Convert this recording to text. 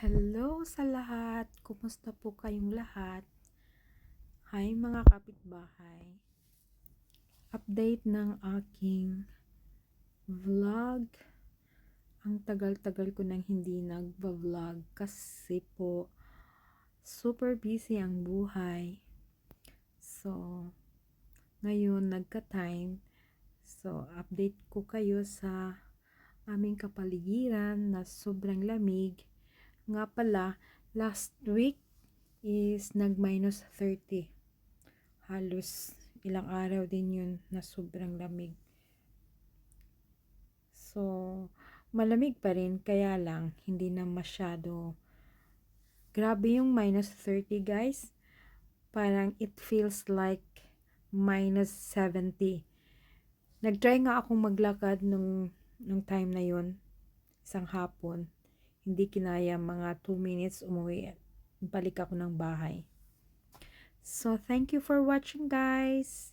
Hello sa lahat! Kumusta po kayong lahat? Hi mga kapitbahay! Update ng aking vlog. Ang tagal-tagal ko nang hindi nagva-vlog kasi po super busy ang buhay. So, ngayon nagka-time. So, update ko kayo sa aming kapaligiran na sobrang lamig. Nga pala, last week is nag-minus 30. Halos ilang araw din yun na sobrang lamig. So, malamig pa rin, kaya lang, hindi na masyado. Grabe yung minus 30 guys. Parang it feels like minus 70. Nag-try nga akong maglakad nung, nung time na yun, isang hapon. Hindi kinaya mga 2 minutes umuwi. Balik ako ng bahay. So, thank you for watching guys.